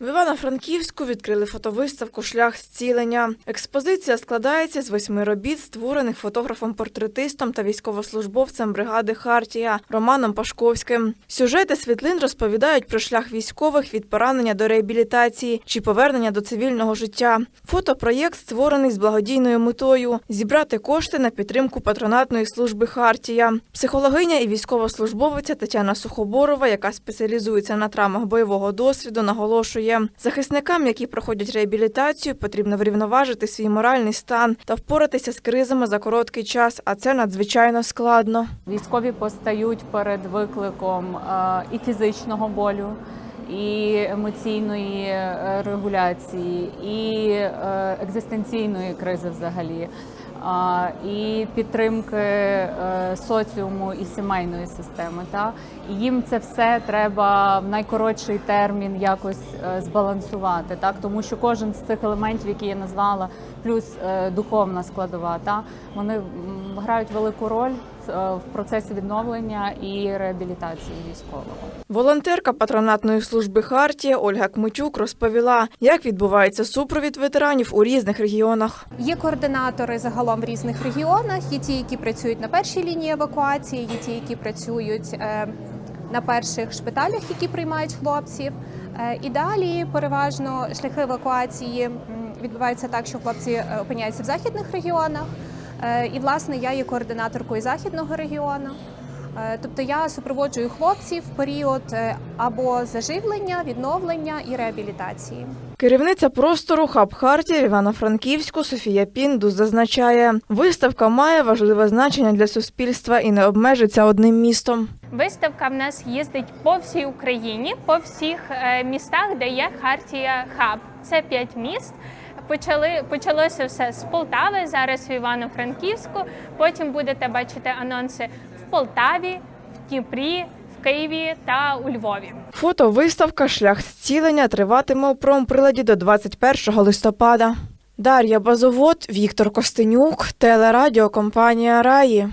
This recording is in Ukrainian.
В Івано-Франківську відкрили фотовиставку Шлях зцілення. Експозиція складається з восьми робіт, створених фотографом-портретистом та військовослужбовцем бригади Хартія Романом Пашковським. Сюжети світлин розповідають про шлях військових від поранення до реабілітації чи повернення до цивільного життя. Фотопроєкт створений з благодійною метою зібрати кошти на підтримку патронатної служби Хартія. Психологиня і військовослужбовиця Тетяна Сухоборова, яка спеціалізується на травмах бойового досвіду, наголошує, захисникам, які проходять реабілітацію, потрібно врівноважити свій моральний стан та впоратися з кризами за короткий час, а це надзвичайно складно. Військові постають перед викликом е, і фізичного болю, і емоційної е, регуляції, і е, екзистенційної кризи взагалі, і підтримки е, соціуму і сімейної системи. Та? І їм це все треба в найкоротший термін якось збалансувати, так? тому що кожен з цих елементів, які я назвала, плюс духовна складова, та? вони грають велику роль в процесі відновлення і реабілітації військового. Волонтерка патронатної служби Хартія Ольга Кмичук розповіла, як відбувається супровід ветеранів у різних регіонах. Є координатори загалом в різних регіонах. Є ті, які працюють на першій лінії евакуації, є ті, які працюють е, на перших шпиталях, які приймають хлопців. Е, І далі переважно шляхи евакуації відбуваються так, що хлопці е, опиняються в західних регіонах. Е, І власне я є координаторкою західного регіону. Е, Тобто я супроводжую хлопців в період е, або заживлення, відновлення і реабілітації. Керівниця простору Хаб Хартія Івано-Франківську Софія Піндус зазначає, виставка має важливе значення для суспільства і не обмежиться одним містом. Виставка в нас їздить по всій Україні, по всіх містах, де є Хартія Хаб. Це п'ять міст. Почали почалося все з Полтави, зараз в Івано-Франківську. Потім будете бачити анонси в Полтаві, в Дніпрі, в Києві та у Львові. Фотовиставка Шлях зцілення триватиме у промприладі до 21 листопада. Дар'я Базовод, Віктор Костенюк, телерадіокомпанія Раї.